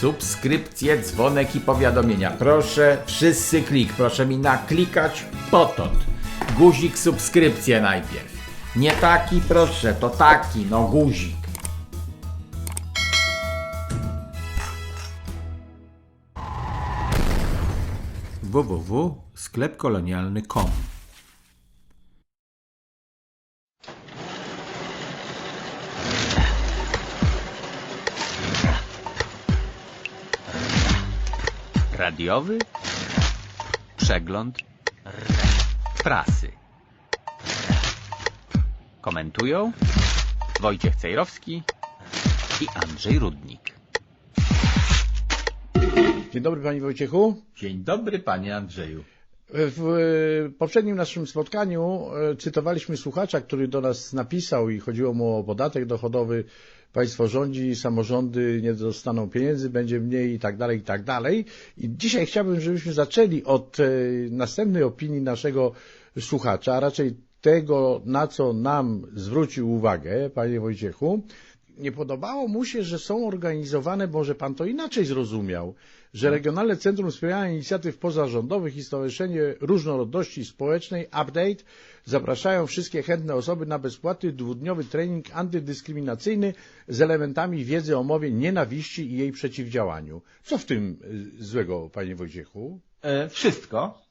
subskrypcje, dzwonek i powiadomienia. Proszę, wszyscy klik, proszę mi naklikać potąd. Guzik subskrypcję najpierw. Nie taki, proszę, to taki, no guzik. www.sklepkolonialny.com Radiowy przegląd prasy. Komentują Wojciech Cejrowski i Andrzej Rudnik. Dzień dobry Panie Wojciechu. Dzień dobry, panie Andrzeju. W poprzednim naszym spotkaniu e, cytowaliśmy słuchacza, który do nas napisał i chodziło mu o podatek dochodowy. Państwo rządzi, samorządy nie dostaną pieniędzy, będzie mniej i tak dalej, i tak dalej. I dzisiaj chciałbym, żebyśmy zaczęli od e, następnej opinii naszego słuchacza, a raczej tego, na co nam zwrócił uwagę, Panie Wojciechu. Nie podobało mu się, że są organizowane, może Pan to inaczej zrozumiał, że Regionalne Centrum Wspierania Inicjatyw Pozarządowych i Stowarzyszenie Różnorodności Społecznej Update zapraszają wszystkie chętne osoby na bezpłatny dwudniowy trening antydyskryminacyjny z elementami wiedzy o mowie nienawiści i jej przeciwdziałaniu. Co w tym y, złego, Panie Wojciechu? E, wszystko.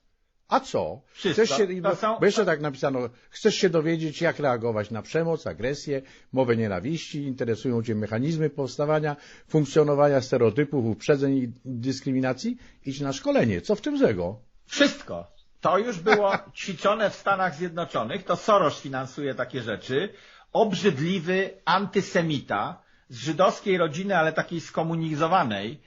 A co? Wszystko. Chcesz się, są- bo jeszcze tak napisano, chcesz się dowiedzieć, jak reagować na przemoc, agresję, mowę nienawiści, interesują Cię mechanizmy powstawania, funkcjonowania stereotypów, uprzedzeń i dyskryminacji? Idź na szkolenie. Co w tym złego? Wszystko. To już było ćwiczone w Stanach Zjednoczonych. To Soros finansuje takie rzeczy. Obrzydliwy antysemita z żydowskiej rodziny, ale takiej skomunizowanej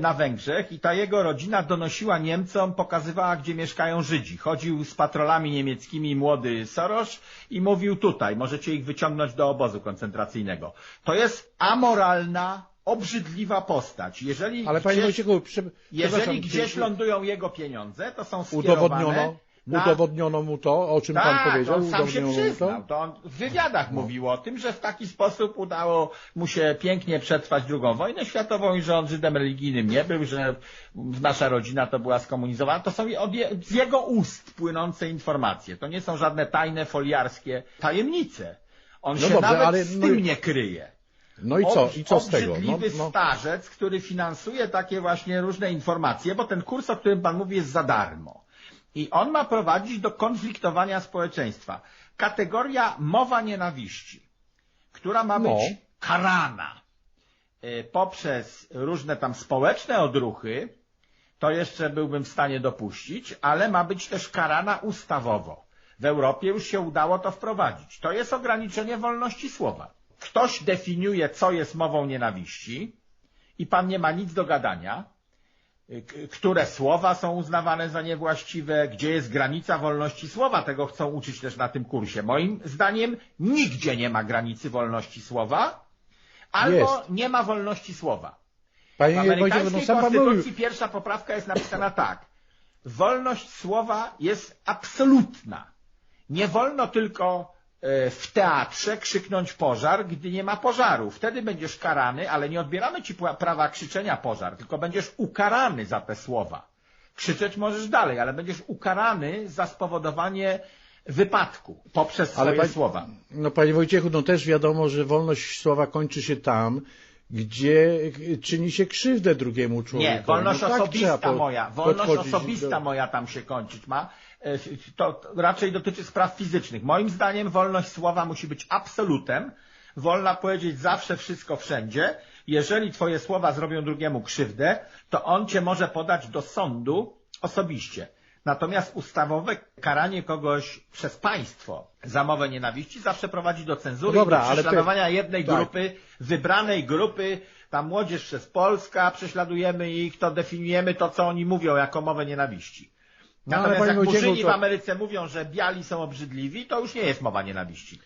na Węgrzech i ta jego rodzina donosiła Niemcom, pokazywała, gdzie mieszkają Żydzi. Chodził z patrolami niemieckimi młody Soros i mówił tutaj, możecie ich wyciągnąć do obozu koncentracyjnego. To jest amoralna, obrzydliwa postać. Jeżeli Ale Panie gdzieś- Wojciechu, prze, jeżeli gdzieś lądują jego pieniądze, to są skierowane udowodniono, na... udowodniono mu to, o czym Pan Tak, powiedział? on sam się przyznał. to? To on w wywiadach mówił o tym, że w taki sposób udało mu się pięknie przetrwać drugą wojnę światową i że on Żydem religijnym nie był, że nasza rodzina to była skomunizowana. To są z jego ust płynące informacje. To nie są żadne tajne foliarskie tajemnice. On No się dobrze, nawet ale- z no tym nie kryje. No i co? I co z tego? No, Obrzydliwy no. starzec, który finansuje takie właśnie różne informacje, bo ten kurs, o którym Pan mówi, jest za darmo. I on ma prowadzić do konfliktowania społeczeństwa. Kategoria mowa nienawiści, która ma No. być karana y, poprzez różne tam społeczne odruchy, to jeszcze byłbym w stanie dopuścić, ale ma być też karana ustawowo. W Europie już się udało to wprowadzić. To jest ograniczenie wolności słowa. Ktoś definiuje, co jest mową nienawiści i pan nie ma nic do gadania, które słowa są uznawane za niewłaściwe, gdzie jest granica wolności słowa. Tego chcą uczyć też na tym kursie. Moim zdaniem nigdzie nie ma granicy wolności słowa, albo Jest. nie ma wolności słowa. W Panie Wojciechu, no amerykańskiej mówił, konstytucji pierwsza poprawka jest napisana tak. Wolność słowa jest absolutna. Nie wolno tylko w teatrze krzyknąć pożar, gdy nie ma pożaru. Wtedy będziesz karany, ale nie odbieramy ci prawa krzyczenia pożar, tylko będziesz ukarany za te słowa. Krzyczeć możesz dalej, ale będziesz ukarany za spowodowanie wypadku poprzez swoje Ale pań- słowa. No Panie Wojciechu, no też wiadomo, że wolność słowa kończy się tam, gdzie czyni się krzywdę drugiemu człowiekowi. Nie, wolność no tak osobista moja, wolność osobista do- moja tam się kończyć ma. E, To raczej dotyczy spraw fizycznych. Moim zdaniem wolność słowa musi być absolutem. Wolna powiedzieć zawsze wszystko wszędzie. Jeżeli twoje słowa zrobią drugiemu krzywdę, to on cię może podać do sądu osobiście. Natomiast ustawowe karanie kogoś przez państwo za mowę nienawiści zawsze prowadzi do cenzury No dobra, i do prześladowania jednej tak. grupy, wybranej grupy, ta młodzież przez Polska, prześladujemy ich, to definiujemy to, co oni mówią jako mowę nienawiści. No, Natomiast jak murzyni w Ameryce mówią, że biali są obrzydliwi, to już nie jest mowa nienawiści.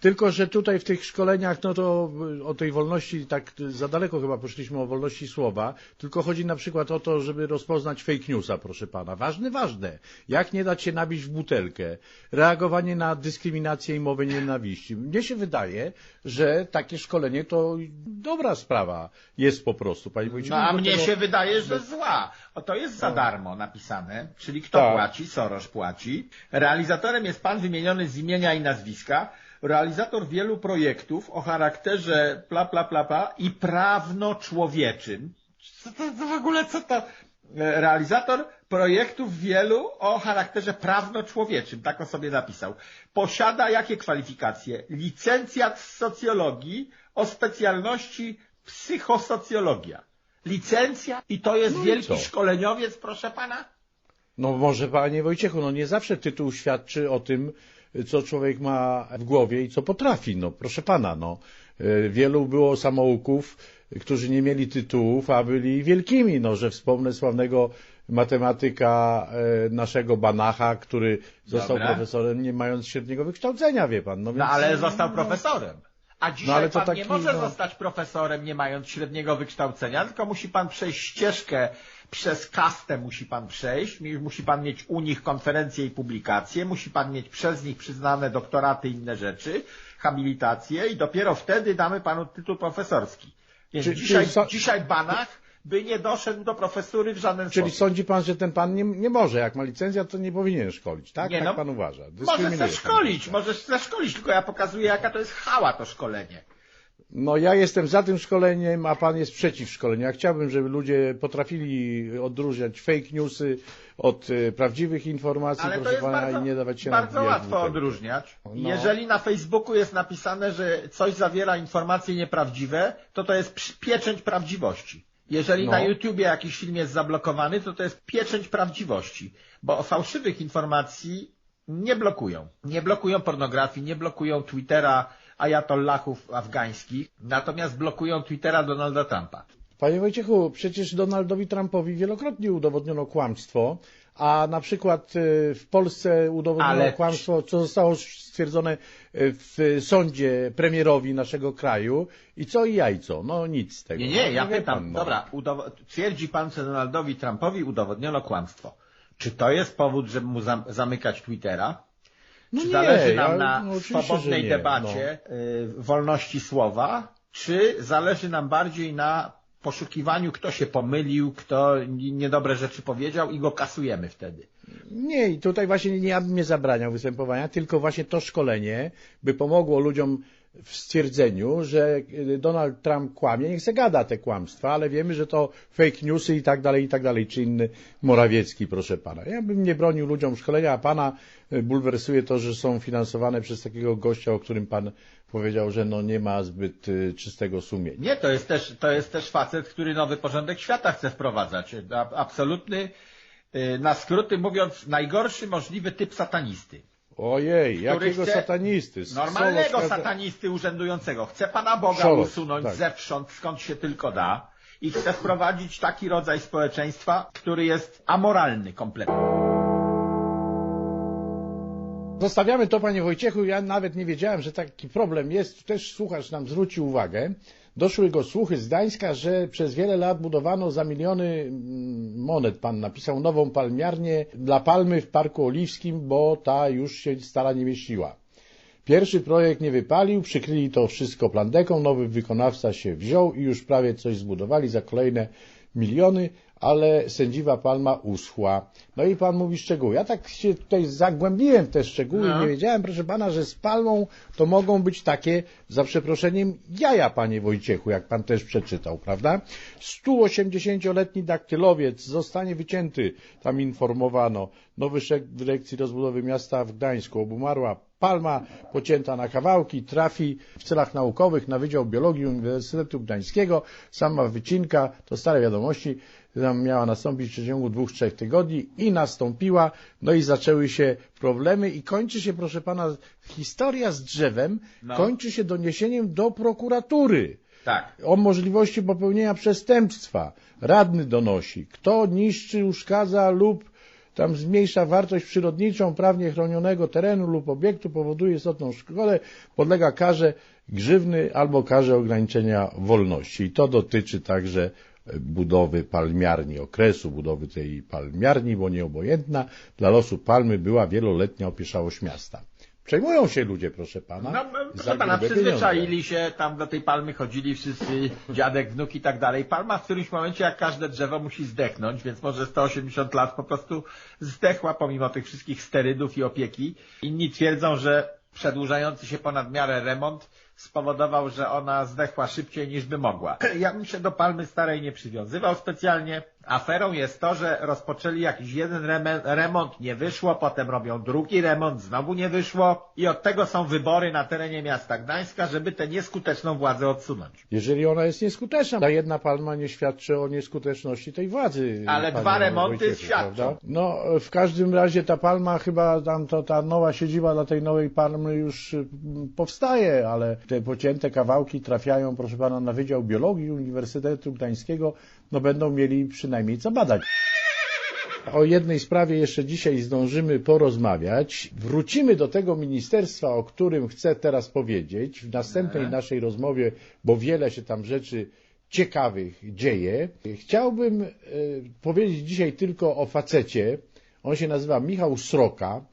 Tylko, że tutaj w tych szkoleniach, no to o tej wolności, tak za daleko chyba poszliśmy o wolności słowa, tylko chodzi na przykład o to, żeby rozpoznać fake newsa, proszę pana. Ważne, ważne. Jak nie dać się nabić w butelkę. Reagowanie na dyskryminację i mowę nienawiści. Mnie się wydaje, że takie szkolenie to dobra sprawa jest po prostu, panie Wójciku. No a mnie tego- się wydaje, że zła. O to jest za darmo napisane, czyli kto Tak. płaci, Soros płaci. Realizatorem jest pan wymieniony z imienia i nazwiska. Realizator wielu projektów o charakterze pla pla pla pla i prawno-człowieczym. Co to, to w ogóle co to? E, Realizator projektów wielu o charakterze prawno-człowieczym, tak on sobie napisał. Posiada jakie kwalifikacje? Licencjat z socjologii o specjalności psychosocjologia. Licencja i to jest No i wielki co? szkoleniowiec, proszę pana? No może panie Wojciechu, no nie zawsze tytuł świadczy o tym, co człowiek ma w głowie i co potrafi. No proszę pana, no. E, Wielu było samouków, którzy nie mieli tytułów, a byli wielkimi. No, że wspomnę sławnego matematyka e, naszego Banacha, który został Dobra. profesorem nie mając średniego wykształcenia, wie pan. No, więc, No ale został profesorem. A dzisiaj ale to pan taki, nie może no- zostać profesorem nie mając średniego wykształcenia, tylko musi pan przejść ścieżkę przez kastę musi pan przejść, musi pan mieć u nich konferencje i publikacje, musi pan mieć przez nich przyznane doktoraty i inne rzeczy, habilitacje i dopiero wtedy damy panu tytuł profesorski. Więc Czy- dzisiaj, so- dzisiaj Banach by nie doszedł do profesury w żaden Czyli sposób. sądzi pan, że ten pan nie, nie może, jak ma licencję, to nie powinien szkolić, tak? Nie, tak no, pan uważa. Może pan zeszkolić, gościa. możesz zeszkolić, tylko ja pokazuję jaka to jest chała to szkolenie. No ja jestem za tym szkoleniem, a pan jest przeciw szkoleniu. Ja chciałbym, żeby ludzie potrafili odróżniać fake newsy od e, prawdziwych informacji, Ale to proszę jest pana, bardzo, i nie dawać się bardzo łatwo odróżniać. No. Jeżeli na Facebooku jest napisane, że coś zawiera informacje nieprawdziwe, to to jest pieczęć prawdziwości. Jeżeli No. na YouTubie jakiś film jest zablokowany, to to jest pieczęć prawdziwości. Bo fałszywych informacji nie blokują. Nie blokują pornografii, nie blokują Twittera ajatollahów afgańskich, natomiast blokują Twittera Donalda Trumpa. Panie Wojciechu, przecież Donaldowi Trumpowi wielokrotnie udowodniono kłamstwo, a na przykład e, w Polsce udowodniono Ale- kłamstwo, co zostało stwierdzone e, w sądzie premierowi naszego kraju i co i jajco. No nic z tego. Nie, nie, No, ja wie pytam, pan, no. dobra, twierdzi pan, że Donaldowi Trumpowi udowodniono kłamstwo. Czy to jest powód, żeby mu zam- zamykać Twittera? No Czy nie, zależy nam ja- na no swobodnej nie, no. debacie, y, wolności słowa, czy zależy nam bardziej na poszukiwaniu, kto się pomylił, kto niedobre rzeczy powiedział i go kasujemy wtedy? Nie, i tutaj właśnie nie ja bym nie zabraniał występowania, tylko właśnie to szkolenie by pomogło ludziom w stwierdzeniu, że y, Donald Trump kłamie, niech se gada te kłamstwa, ale wiemy, że to fake newsy i tak dalej, i tak dalej, czy inny Morawiecki, proszę pana. Ja bym nie bronił ludziom szkolenia, a pana y, bulwersuje to, że są finansowane przez takiego gościa, o którym pan powiedział, że no nie ma zbyt y, czystego sumienia. Nie, to jest też, to jest też facet, który nowy porządek świata chce wprowadzać. Absolutny, na skróty mówiąc, najgorszy możliwy typ satanisty. Ojej, jakiego chce- satanisty? Normalnego Solos- satanisty urzędującego. Chce Pana Boga Solos, usunąć tak. zewsząd, skąd się tylko da. I chce wprowadzić taki rodzaj społeczeństwa, który jest amoralny kompletnie. Zostawiamy to, panie Wojciechu. Ja nawet nie wiedziałem, że taki problem jest. Też słuchacz nam zwrócił uwagę. Doszły go słuchy z Gdańska, że przez wiele lat budowano za miliony mm, monet, pan napisał, nową palmiarnię dla palmy w Parku Oliwskim, bo ta już się stara nie mieściła. Pierwszy projekt nie wypalił, przykryli to wszystko plandeką, nowy wykonawca się wziął i już prawie coś zbudowali za kolejne miliony, ale sędziwa palma uschła. No i pan mówi szczegóły. Ja tak się tutaj zagłębiłem w te szczegóły, No. nie wiedziałem, proszę pana, że z palmą to mogą być takie, za przeproszeniem, jaja, panie Wojciechu, jak pan też przeczytał, prawda? 180-letni daktylowiec zostanie wycięty, tam informowano. Nowy szef Dyrekcji Rozbudowy Miasta w Gdańsku obumarła palma pocięta na kawałki trafi w celach naukowych na Wydział Biologii Uniwersytetu Gdańskiego. Sama wycinka, to stare wiadomości, tam miała nastąpić w przeciągu dwóch, trzech tygodni i nastąpiła, no i zaczęły się problemy i kończy się, proszę pana, historia z drzewem, No. kończy się doniesieniem do prokuratury Tak. o możliwości popełnienia przestępstwa. Radny donosi, kto niszczy, uszkadza lub tam zmniejsza wartość przyrodniczą prawnie chronionego terenu lub obiektu, powoduje istotną szkodę, podlega karze grzywny albo karze ograniczenia wolności. I to dotyczy także budowy palmiarni, okresu budowy tej palmiarni, bo nieobojętna dla losu palmy była wieloletnia opieszałość miasta. Przejmują się ludzie, proszę pana. No, proszę pana, przyzwyczaili się, tam do tej palmy chodzili wszyscy, dziadek, wnuk i tak dalej. Palma w którymś momencie, jak każde drzewo, musi zdechnąć, więc może 180 lat po prostu zdechła pomimo tych wszystkich sterydów i opieki. Inni twierdzą, że przedłużający się ponad miarę remont spowodował, że ona zdechła szybciej niż by mogła. Ja bym się do palmy starej nie przywiązywał specjalnie. Aferą jest to, że rozpoczęli jakiś jeden remont, nie wyszło, potem robią drugi remont, znowu nie wyszło i od tego są wybory na terenie miasta Gdańska, żeby tę nieskuteczną władzę odsunąć. Jeżeli ona jest nieskuteczna, ta jedna palma nie świadczy o nieskuteczności tej władzy. Ale dwa remonty Wojciechu, świadczą. prawda? No, w każdym razie ta palma chyba tam to, ta nowa siedziba dla tej nowej palmy już y, powstaje, ale te pocięte kawałki trafiają, proszę pana, na Wydział Biologii Uniwersytetu Gdańskiego, no będą mieli przynajmniej co badać. O jednej sprawie jeszcze dzisiaj zdążymy porozmawiać. Wrócimy do tego ministerstwa, o którym chcę teraz powiedzieć w następnej naszej rozmowie, bo wiele się tam rzeczy ciekawych dzieje. Chciałbym e, powiedzieć dzisiaj tylko o facecie. On się nazywa Michał Sroka.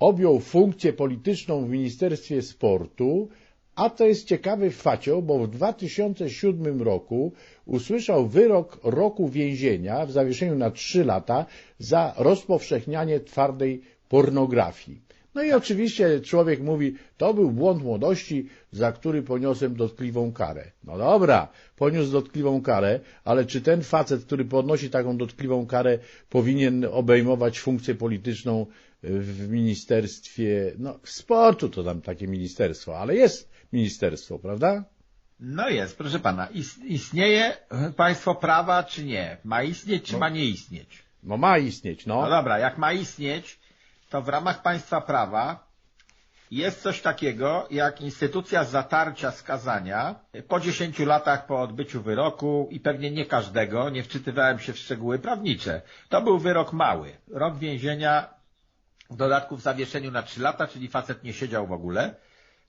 Objął funkcję polityczną w Ministerstwie Sportu, a to jest ciekawy facio, bo w 2007 roku usłyszał wyrok roku więzienia w zawieszeniu na 3 lata za rozpowszechnianie twardej pornografii. No i oczywiście człowiek mówi, to był błąd młodości, za który poniosłem dotkliwą karę. No dobra, poniósł dotkliwą karę, ale czy ten facet, który podnosi taką dotkliwą karę, powinien obejmować funkcję polityczną w ministerstwie, no sportu to tam takie ministerstwo, ale jest ministerstwo, prawda? No jest, proszę pana, is- istnieje państwo prawa czy nie? Ma istnieć czy ma nie istnieć? No ma istnieć, No no. dobra, jak ma istnieć, to w ramach państwa prawa jest coś takiego jak instytucja zatarcia skazania po 10 latach po odbyciu wyroku i pewnie nie każdego, nie wczytywałem się w szczegóły prawnicze. To był wyrok mały. Rok więzienia w dodatku w zawieszeniu na 3 lata, czyli facet nie siedział w ogóle,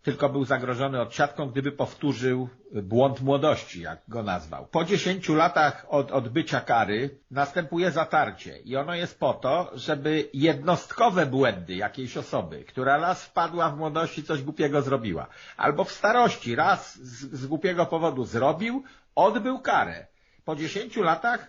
tylko był zagrożony odsiadką, gdyby powtórzył błąd młodości, jak go nazwał. Po 10 latach od odbycia kary następuje zatarcie i ono jest po to, żeby jednostkowe błędy jakiejś osoby, która raz wpadła w młodości, coś głupiego zrobiła, albo w starości raz z, z głupiego powodu zrobił, odbył karę. Po 10 latach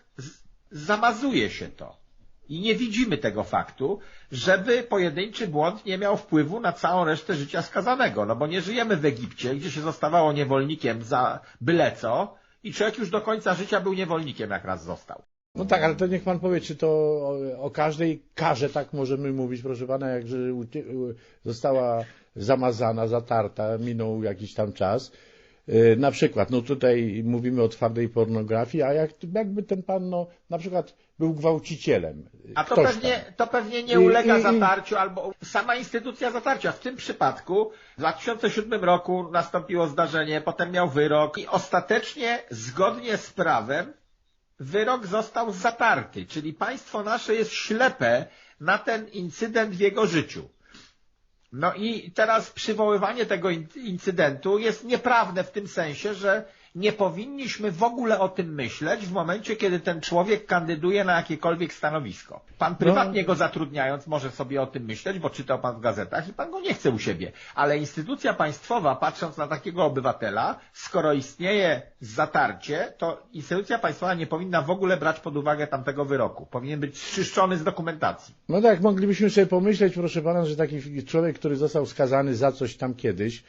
zamazuje się to. I nie widzimy tego faktu, żeby pojedynczy błąd nie miał wpływu na całą resztę życia skazanego. No bo nie żyjemy w Egipcie, gdzie się zostawało niewolnikiem za byle co i człowiek już do końca życia był niewolnikiem, jak raz został. No tak, ale to niech pan powie, czy to o, każdej karze tak możemy mówić, proszę pana, jak że została zamazana, zatarta, minął jakiś tam czas. Yy, Na przykład, no tutaj mówimy o twardej pornografii, a jak, jakby ten pan, no, na przykład był gwałcicielem. A to pewnie, to pewnie nie I- ulega i- i- zatarciu, albo sama instytucja zatarcia. W tym przypadku w 2007 roku nastąpiło zdarzenie, potem miał wyrok i ostatecznie, zgodnie z prawem, wyrok został zatarty, czyli państwo nasze jest ślepe na ten incydent w jego życiu. No i teraz przywoływanie tego in- incydentu jest nieprawne w tym sensie, że nie powinniśmy w ogóle o tym myśleć w momencie, kiedy ten człowiek kandyduje na jakiekolwiek stanowisko. Pan prywatnie go zatrudniając może sobie o tym myśleć, bo czytał pan w gazetach i pan go nie chce u siebie. Ale instytucja państwowa, patrząc na takiego obywatela, skoro istnieje zatarcie, to instytucja państwowa nie powinna w ogóle brać pod uwagę tamtego wyroku. Powinien być zczyszczony z dokumentacji. No tak, moglibyśmy sobie pomyśleć, proszę pana, że taki człowiek, który został skazany za coś tam kiedyś,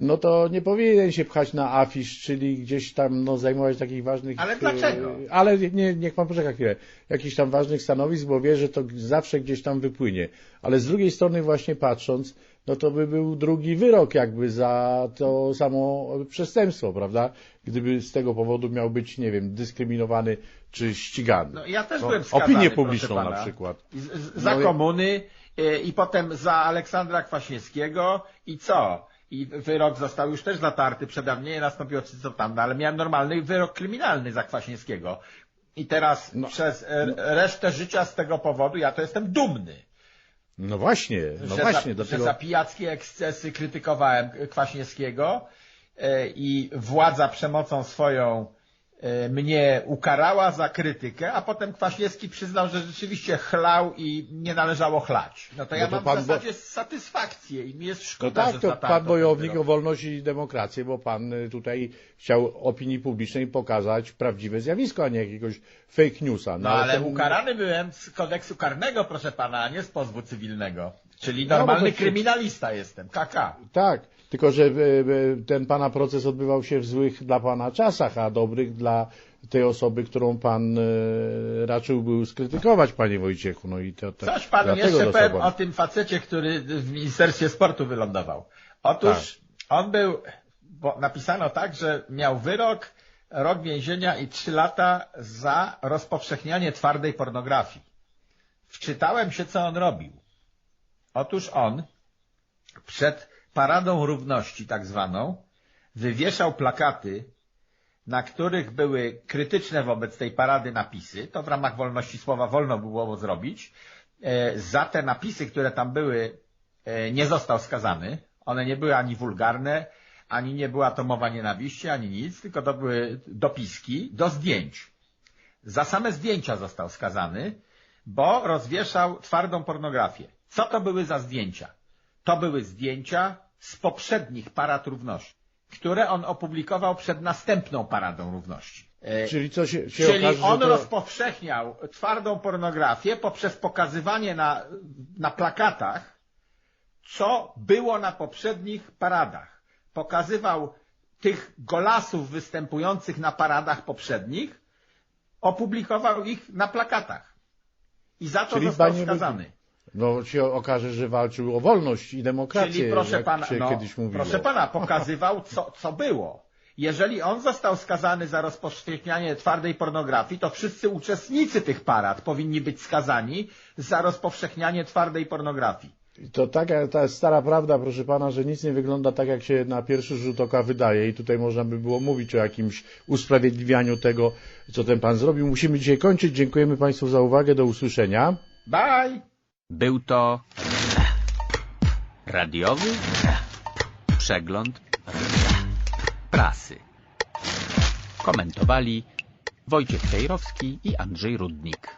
no to nie powinien się pchać na afisz, czyli gdzieś tam no, zajmować takich ważnych... Ale dlaczego? e, Ale nie, niech pan poczeka chwilę. Jakichś tam ważnych stanowisk, bo wie, że to zawsze gdzieś tam wypłynie. Ale z drugiej strony właśnie patrząc, no to by był drugi wyrok jakby za to samo przestępstwo, prawda? Gdyby z tego powodu miał być, nie wiem, dyskryminowany czy ścigany. No, ja też No, byłem skazany, Opinię publiczną na przykład. Z, z, za No komuny y, i potem za Aleksandra Kwaśniewskiego i co? I wyrok został już też zatarty, przedawnienie nastąpiło czy co tam, no, ale miałem normalny wyrok kryminalny za Kwaśniewskiego. I teraz No. przez e, resztę życia z tego powodu ja to jestem dumny. No właśnie, no że, właśnie, za, do że za pijackie ekscesy krytykowałem Kwaśniewskiego e, i władza przemocą swoją mnie ukarała za krytykę, a potem Kwaśniewski przyznał, że rzeczywiście chlał i nie należało chlać. No to ja No to mam w zasadzie satysfakcję i mi jest No szkoda, tak, że to pan bojownik o wolność i demokrację, bo pan y, tutaj chciał opinii publicznej pokazać prawdziwe zjawisko, a nie jakiegoś fake newsa. No ale ten- ukarany byłem z kodeksu karnego, proszę pana, a nie z pozwu cywilnego. Czyli No, bo normalny to się- kryminalista jestem, KK. Tak, tylko że y, y, ten pana proces odbywał się w złych dla pana czasach, a dobrych dla tej osoby, którą pan y, raczył był skrytykować, panie Wojciechu. No i to, to Coś panu jeszcze powiem o tym facecie, który w Ministerstwie Sportu wylądował. Otóż Tak. on był, bo napisano tak, że miał wyrok, rok więzienia i trzy lata za rozpowszechnianie twardej pornografii. Wczytałem się, co on robił. Otóż on przed Paradą Równości tak zwaną wywieszał plakaty, na których były krytyczne wobec tej parady napisy. To w ramach wolności słowa wolno było zrobić. E, Za te napisy, które tam były, e, nie został skazany. One nie były ani wulgarne, ani nie była to mowa nienawiści, ani nic, tylko to były dopiski do zdjęć. Za same zdjęcia został skazany, bo rozwieszał twardą pornografię. Co to były za zdjęcia? To były zdjęcia z poprzednich parad równości, które on opublikował przed następną paradą równości. E, Czyli co się, się Czyli okaże, on to... rozpowszechniał twardą pornografię poprzez pokazywanie na, na plakatach, co było na poprzednich paradach. Pokazywał tych golasów występujących na paradach poprzednich, opublikował ich na plakatach. I za to Czyli został skazany. No się okaże, że walczył o wolność i demokrację, Czyli proszę jak pana, się no, kiedyś mówiło. proszę pana, pokazywał co, co było. Jeżeli on został skazany za rozpowszechnianie twardej pornografii, to wszyscy uczestnicy tych parad powinni być skazani za rozpowszechnianie twardej pornografii. To taka ta stara prawda, proszę pana, że nic nie wygląda tak, jak się na pierwszy rzut oka wydaje i tutaj można by było mówić o jakimś usprawiedliwianiu tego, co ten pan zrobił. Musimy dzisiaj kończyć. Dziękujemy państwu za uwagę. Do usłyszenia. Bye! Był to radiowy przegląd prasy. Komentowali Wojciech Cejrowski i Andrzej Rudnik.